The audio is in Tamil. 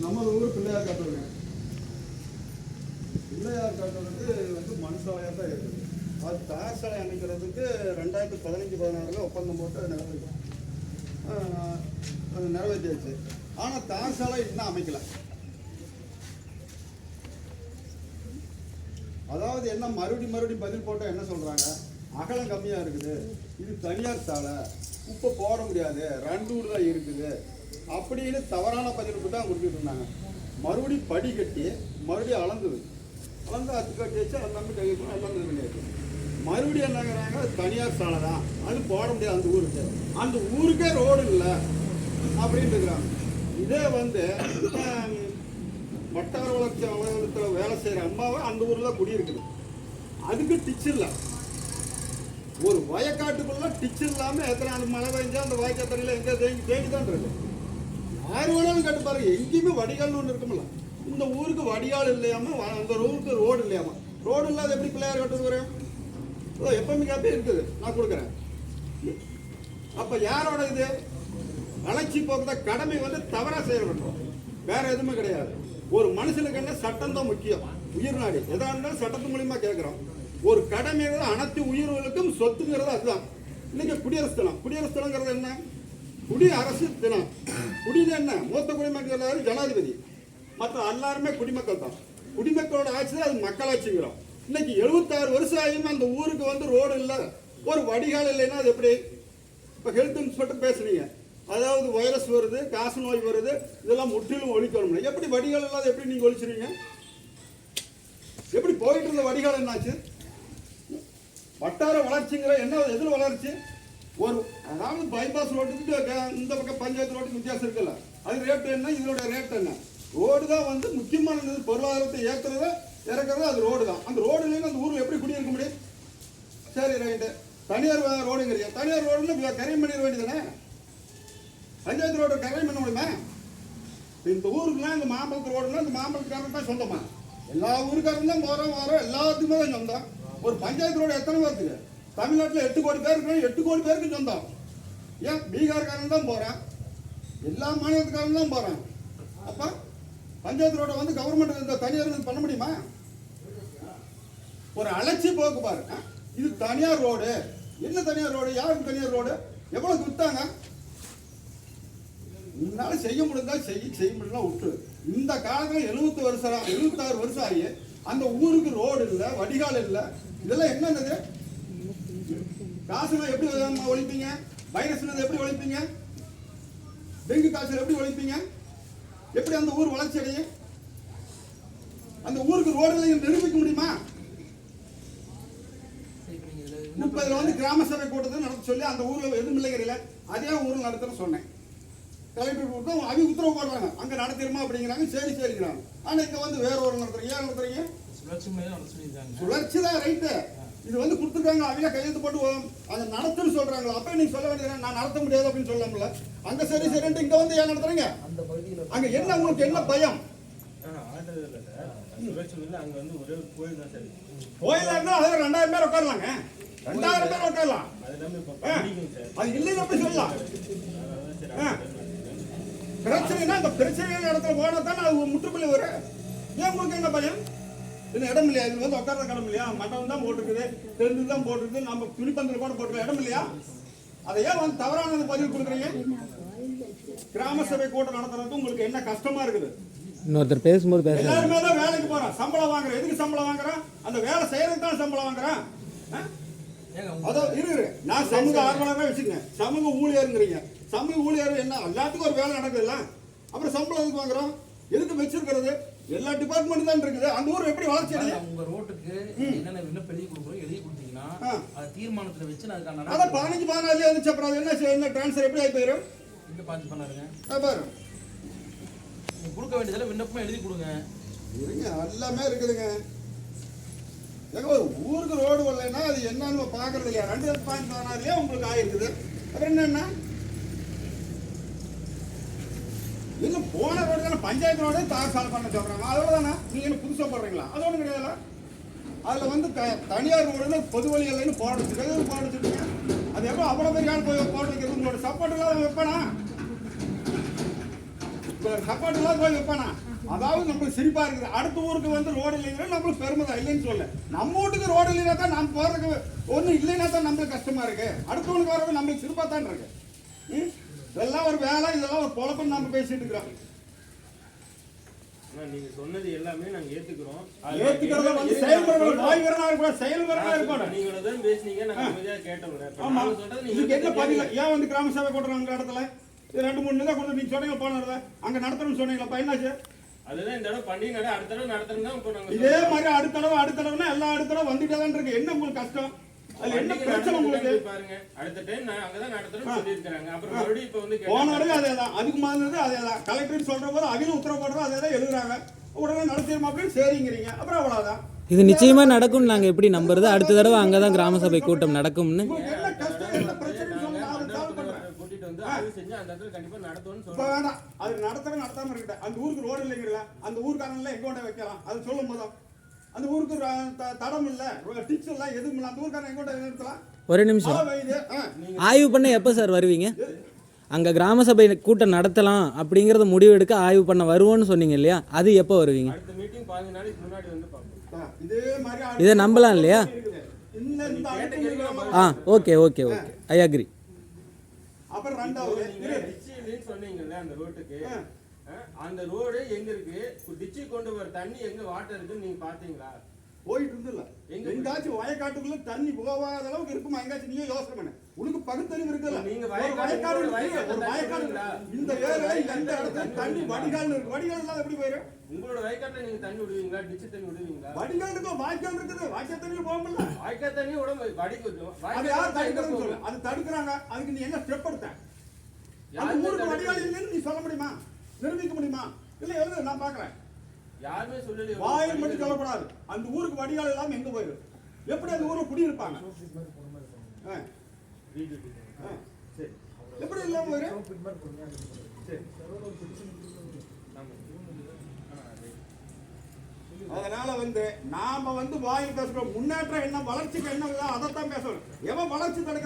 நம்ம ஊர் பிள்ளையார் காட்டுறதுங்க பிள்ளையார் காட்டுறது வந்து மண் சாலையாக தான் இருக்குது. அது தார் சாலை அமைக்கிறதுக்கு ரெண்டாயிரத்தி பதினஞ்சு பதினாறுல ஒப்பந்தம் போட்டு நிறைவேற்றி அது நிறைவேற்றியாச்சு. ஆனால் தார் சாலை இன்னும் அமைக்கல. அதாவது என்ன மறுபடி மறுபடி பதில் போட்டால் என்ன சொல்கிறாங்க அகலம் கம்மியாக இருக்குது. இது தனியார் சாலை. உப்பை போட முடியாது. ரெண்டு ஊர் தான் இருக்குது. அப்படின்னு தவறான பதிலுக்கு தான் கொடுத்துட்டு இருந்தாங்க. மறுபடி படி கட்டி மறுபடியும் அளந்தது அளந்து அது கட்டி வச்சு அது நம்பி கை வச்சு அளந்தது பண்ணியாச்சு. மறுபடியும் என்னங்கிறாங்க அது தனியார் சாலை தான். அது போட முடியாது அந்த ஊருக்கு. அந்த ஊருக்கே ரோடு இல்லை அப்படின்னு இருக்கிறாங்க இதே வந்து வட்டார வளர்ச்சி அலுவலகத்தில் வேலை செய்கிற அம்மாவை அந்த ஊரில் குடியிருக்குது. அதுக்கு டிச்சு இல்லை. ஒரு வயக்காட்டுக்குள்ள டிச்சு இல்லாமல் எத்தனை அந்த மழை பெஞ்சா அந்த வயக்காத்தறையில் எங்கே தேங்கி தேங்கி தான் இருக்கு. யார் வேணாலும் கேட்டு பாருங்க. எங்கேயுமே வடிகால்னு ஒன்று இருக்குமில்ல இந்த ஊருக்கு வடிகால் இல்லையாம அந்த ஊருக்கு ரோடு இல்லையாம. ரோடு இல்லாத எப்படி பிள்ளையார் கட்டுறேன் எப்பவுமே கேப்பே இருக்குது. நான் கொடுக்குறேன். அப்போ யாரோட இது? வளர்ச்சி போக்குற கடமை வந்து தவறாக செயல்படுறோம். வேற எதுவுமே கிடையாது. ஒரு மனுஷனுக்கு என்ன சட்டம் தான் முக்கியம்? உயிர் நாடி. எதா இருந்தாலும் சட்டத்து மூலியமா கேட்குறோம். ஒரு கடமைங்கிறது அனைத்து உயிர்களுக்கும் சொத்துங்கிறது அதுதான். இன்னைக்கு குடியரசு தினம். குடியரசு தினங்கிறது என்ன? குடி அரசு தினம். குடிதான் என்ன? மூத்த குடிமக்கள் ஜனாதிபதி. மற்ற எல்லாருமே குடிமக்கள் தான். குடிமக்களோட ஆட்சி தான் அது மக்களாட்சிங்கிறோம். இன்னைக்கு எழுபத்தாறு வருஷம் ஆகியும் அந்த ஊருக்கு வந்து ரோடு இல்லை. ஒரு வடிகால் இல்லைன்னா அது எப்படி? இப்போ ஹெல்த் இன்ஸ்பெக்டர் பேசுனீங்க. அதாவது வைரஸ் வருது காசு நோய் வருது இதெல்லாம் முற்றிலும் ஒழிக்கணும் எப்படி வடிகால் இல்லாத எப்படி நீங்கள் ஒழிச்சிருவீங்க? எப்படி போயிட்டு இருந்த வடிகால் என்னாச்சு? வட்டார வளர்ச்சிங்கிற என்ன எதில் வளர்ச்சி? ஒரு அதாவது பைபாஸ் ரோட்டுக்கு இந்த பக்கம் பஞ்சாயத்து ரோட்டுக்கு வித்தியாசம் இருக்குல்ல? அது ரேட் என்ன? இதோட ரேட் என்ன? ரோடு தான் வந்து முக்கியமானது பொருளாதாரத்தை ஏற்றுறது இறக்குறது அது ரோடு தான். அந்த ரோடு இல்லைன்னா அந்த ஊரில் எப்படி குடியிருக்க முடியும்? சரி ரைட்டு தனியார் ரோடுங்கிறீங்க தனியார் ரோடுன்னு கரையம் பண்ணிட வேண்டியதானே பஞ்சாயத்து ரோடு கரையம் பண்ண முடியுமா? இந்த ஊருக்குலாம் இந்த மாம்பழத்து ரோடுனா இந்த மாம்பழத்துக்காரன் தான் சொந்தமா? எல்லா ஊருக்காரங்க தான் போகிறோம் வரோம். எல்லாத்துக்குமே தான் சொந்தம். ஒரு பஞ்சாயத்து ரோடு எத்தனை பேர்த்துக்கு தமிழ்நாட்டில் எட்டு கோடி பேர் எட்டு கோடி பேருக்கு சொந்தம். ஏன்? பீகார்காரன் தான் போகிறான் எல்லா மாநிலத்துக்காரன் தான் போகிறான் அப்போ பஞ்சாயத்து ரோடை வந்து கவர்மெண்ட் இந்த தனியார் பண்ண முடியுமா? ஒரு அலட்சி போக்கு பாரு. இது தனியார் ரோடு. என்ன தனியார் ரோடு? யாருக்கு தனியார் ரோடு? எவ்வளோ வித்தாங்க? உன்னால செய்ய முடிஞ்சா செய்ய செய்ய முடியலாம் விட்டு. இந்த காலத்தில் எழுபத்தி வருஷம் எழுபத்தாறு வருஷம் ஆகி அந்த ஊருக்கு ரோடு இல்லை வடிகால் இல்லை. இதெல்லாம் என்னது? காசுல எப்படி ஒழிப்பீங்க? வைரஸ் எப்படி ஒழிப்பீங்க? டெங்கு காய்ச்சல் எப்படி ஒழிப்பீங்க? எப்படி அந்த ஊர் வளர்ச்சி அடையும்? அந்த ஊருக்கு ரோடுல நிரூபிக்க முடியுமா? முப்பதுல வந்து கிராம சபை கூட்டத்தை நடத்த சொல்லி அந்த ஊர்ல எதுவும் இல்லைங்கிறீல அதே ஊர்ல நடத்துற சொன்னேன். கலெக்டர் கூட்டம் அவங்க உத்தரவு போடுறாங்க. அங்க நடத்திடுமா அப்படிங்கிறாங்க. சரி சரிங்கிறாங்க. ஆனா இங்க வந்து வேற ஒரு நடத்துறீங்க. ஏன் நடத்துறீங்க? சுழற்சி சுழற்சி தான் ரைட்டு இது வந்து கொடுத்துருக்காங்க அவங்க கையெழுத்து போட்டு அதை நடத்துன்னு சொல்றாங்க அப்ப நீங்க சொல்ல வேண்டியது நான் நடத்த முடியாது அப்படின்னு சொல்லலாம்ல அங்க சரி சரின்ட்டு இங்க வந்து ஏன் நடத்துறீங்க? அந்த பகுதியில் அங்க என்ன உங்களுக்கு என்ன பயம்? ஆடுறது இல்லை சார் சுழற்சி முறையில் அங்கே வந்து ஒரே ஒரு கோயில் தான் சார். கோயிலா இருந்தா அதில் ரெண்டாயிரம் பேர் உட்காரலாங்க. ரெண்டாயிரம் பேர் உட்காரலாம். அது இல்லைன்னு எப்படி சொல்லலாம். பிரச்சனைனா அந்த பிரச்சனையான இடத்துல போனா தானே அது முற்றுப்புள்ளி வரும். ஏன் உங்களுக்கு என்ன பயம்? இது இடம் இல்லையா? இது வந்து உட்கார்ற இடம் இல்லையா? மண்டபம் தான் போட்டிருக்குது தெருந்து தான் போட்டிருக்குது. நம்ம துணிப்பந்தல் கூட போட்டிருக்க இடம் இல்லையா? அதை ஏன் வந்து தவறானது பதிவு கொடுக்குறீங்க? கிராம சபை கூட்டம் நடத்துறதுக்கு உங்களுக்கு என்ன கஷ்டமா இருக்குது? இன்னொருத்தர் பேசும்போது பேச எல்லாருமே தான் வேலைக்கு போறான். சம்பளம் வாங்குறான். எதுக்கு சம்பளம் வாங்குறான்? அந்த வேலை செய்யறதுக்கு தான் சம்பளம் வாங்குறான். ஆ? ஏங்க உங்க- அதோ இரு இரு. நான் சமூக ஆர்வலமே வச்சுக்கங்க. சமூக ஊழியருங்கிறீங்க. சமூக ஊழியர் என்ன? எல்லாத்துக்கும் ஒரு வேலை நடக்குதுல்ல. அப்புறம் சம்பளம் எதுக்கு வாங்குறோம்? எதுக்கு வச்சிருக்கிறது? எல்லா டிபார்ட்மெண்ட் தான் இருக்குது. அந்த ஊர் எப்படி வளர்ச்சி அடையும் உங்க ரோட்டுக்கு என்னென்ன விண்ணப்பம் எழுதி கொடுக்குறோம் எழுதி கொடுத்தீங்கன்னா. அது தீர்மானத்துல வச்சு அதுக்கான அதான் பதினஞ்சு பதினாலே இருந்துச்சு அப்புறம் அது என்ன என்ன ட்ரான்ஸ்ஃபர் எப்படி ஆகி போயிடும் இந்த பாஞ்சு பண்ணாருங்க பாரு. நீங்க கொடுக்க வேண்டியதில்ல விண்ணப்பமா எழுதி கொடுங்க. இருங்க எல்லாமே இருக்குதுங்க. ஏங்க ஒரு ஊருக்கு ரோடு வரலைன்னா அது என்னன்னு பார்க்கறது இல்லையா ரெண்டு பாயிண்ட் பதினாறுலயே உங்களுக்கு ஆயிருக்குது. அப்புறம் என்னன்னா? இன்னும் போன ரோடு தானே பஞ்சாயத்து ரோடு தார் சால் பண்ண சொல்கிறாங்க அதோட தானே நீங்கள் என்ன புதுசாக போடுறீங்களா? அதோட கிடையாது அதில் வந்து த- தனியார் ரோடு பொது வழி இல்லைன்னு போட வச்சிருக்கீங்க போட வச்சிருக்கீங்க? அது எப்போ அவ்வளோ பெரிய ஆள் போய் போட வைக்கிறது? உங்களோட சப்போர்ட் இல்லாத வைப்பானா? இப்போ சப்போர்ட் எல்லாம் போய் வைப்பானா? அதாவது நம்மளுக்கு சிரிப்பாக இருக்குது. அடுத்த ஊருக்கு வந்து ரோடு இல்லைங்கிற நம்மளுக்கு பெருமை தான். இல்லைன்னு சொல்ல நம்ம வீட்டுக்கு ரோடு இல்லைனா தான் நம்ம போகிறதுக்கு ஒன்றும் இல்லைன்னா தான் நம்மளுக்கு கஷ்டமாக இருக்குது அடுத்தவனுக்கு வரது நம்மளுக்கு சிரிப்பாக தான் இருக்குது ம்? இதெல்லாம் ஒரு வேலை இதெல்லாம் ஒரு பொழப்புன்னு நம்ம பேசிட்டு இருக்கிறோம். நீங்க சொன்னது எல்லாமே நாங்க ஏத்துக்கிறோம். ஏத்துக்கிறத வந்து செயல்முறை வாய் வீரனா இருக்கக்கூடாது செயல்முறைனா இருக்கணும் நீங்க தான் பேசுனீங்க நாங்க அமைதியா கேட்டோம்ல இப்ப ஆமா. இதுக்கு என்ன. பதில்? ஏன் வந்து கிராம சபை கூட்டுறாங்க இடத்துல? இது ரெண்டு மூணு தான் கொண்டு நீங்க சொன்னீங்க போனதுல அங்க நடத்தணும்னு சொன்னீங்களா? என்னாச்சு? அதுதான் இந்த தடவை பண்ணி நட அடுத்த தடவை நடத்தணும் தான் இப்போ நாங்க இதே சொல்றோம். மாதிரி அடுத்த தடவை அடுத்த தடவை எல்லா அடுத்த தடவை வந்துட்டே தான் இருக்கு. என்ன உங்களுக்கு கஷ்டம்? அதுல என்ன பிரச்சனை உங்களுக்கு? பாருங்க. அடுத்த டைம் நான் அங்கதான் நடத்துறேன்னு சொல்லியிருக்காங்க அப்புறம் மறுபடியும் இப்ப வந்து போன கேட்டாங்க. வரைக்கும் அதே தான் அதுக்கு மாதிரி அதே தான் கலெக்டர் சொல்ற போது அவிலும் உத்தரவு போடுறது அதே தான் எழுதுறாங்க. உடனே நடத்திடுமா அப்படின்னு சரிங்கிறீங்க. அப்புறம் அவ்வளவுதான். இது நிச்சயமா நடக்கும்னு நாங்க எப்படி நம்புறது? அடுத்த தடவை அங்கதான் கிராம சபை கூட்டம் நடக்கும்னு. அதை அது நடத்தவே நடத்தாம இருக்கட்டும். அந்த ஊருக்கு ரோடு இல்லைங்கிறல அந்த ஊருக்காரங்கள எங்க கொண்டு வைக்கலாம்? அது சொல்லும் போதும். அந்த ஊருக்கு தடம் இல்ல. டிச் இல்ல எதுவும் இல்ல அந்த ஊருக்காரன் எங்க கொண்டு நிறுத்தலாம் ஒரு நிமிஷம். ஆய்வு பண்ண எப்போ சார் வருவீங்க? அங்க கிராம சபை கூட்டம் நடத்தலாம் அப்படிங்கறத முடிவெடுக்க ஆய்வு பண்ண வருவோம்னு சொன்னீங்க இல்லையா? அது எப்போ வருவீங்க? அடுத்த மீட்டிங் பதினஞ்சு நாளைக்கு முன்னாடி வந்து பார்ப்போம். ஆ, இதே மாதிரி அடுத்த இதை நம்பலாம் இல்லையா? ஆ okay okay okay I agree அப்புறம் ரெண்டாவது நீங்க அந்த ரோடு எங்க இருக்கு? டிச்சி கொண்டு வர தண்ணி எங்க வாட்டர் இருக்குன்னு நீங்க பாத்தீங்களா? போயிட்டு இருந்துல்ல எங்க எங்காச்சும் வயக்காட்டுக்குள்ள தண்ணி போகாத அளவுக்கு இருக்குமா? எங்காச்சும் நீயே யோசனை பண்ணு. உனக்கு பகுத்தறிவு இருக்குல்ல. நீங்க வயக்காடு- ஒரு? இந்த ஏரியால எந்த இடத்துல தண்ணி? வடிகால் இருக்கு. வடிகால் இல்லாத எப்படி போயிரும் உங்களோட வயக்காட்டுல நீங்க தண்ணி விடுவீங்களா? டிச்சி தண்ணி விடுவீங்களா? வடிகால் இருக்கும் வாய்க்கால் இருக்குது. வாய்க்கால் தண்ணியில் போக முடியல. வாய்க்கால் தண்ணி உடம்பு வடிக்கு அது யார் தடுக்கிறதுன்னு சொல்லு. அது தடுக்கிறாங்க. அதுக்கு நீ என்ன ஸ்டெப் எடுத்த? அந்த ஊருக்கு வடிகால் இல்லைன்னு நீ சொல்ல முடியுமா? நிரூபிக்க முடியுமா? இல்ல எழுது நான் பாக்குறேன் யாருமே சொல்லலையே வாயில் மட்டும் சொல்லக்கூடாது அந்த ஊருக்கு வடிகால் இல்லாம எங்க போயிரு? எப்படி அந்த ஊர்ல குடியிருப்பாங்க. சரி எப்படி இல்லாம போயிரு? சரி அதனால வந்து நாம வந்து வாயில் பேசுறோம். முன்னேற்றம் என்ன வளர்ச்சிக்கு என்ன அதைத்தான் பேசணும். எவன் வளர்ச்சி தடுக்க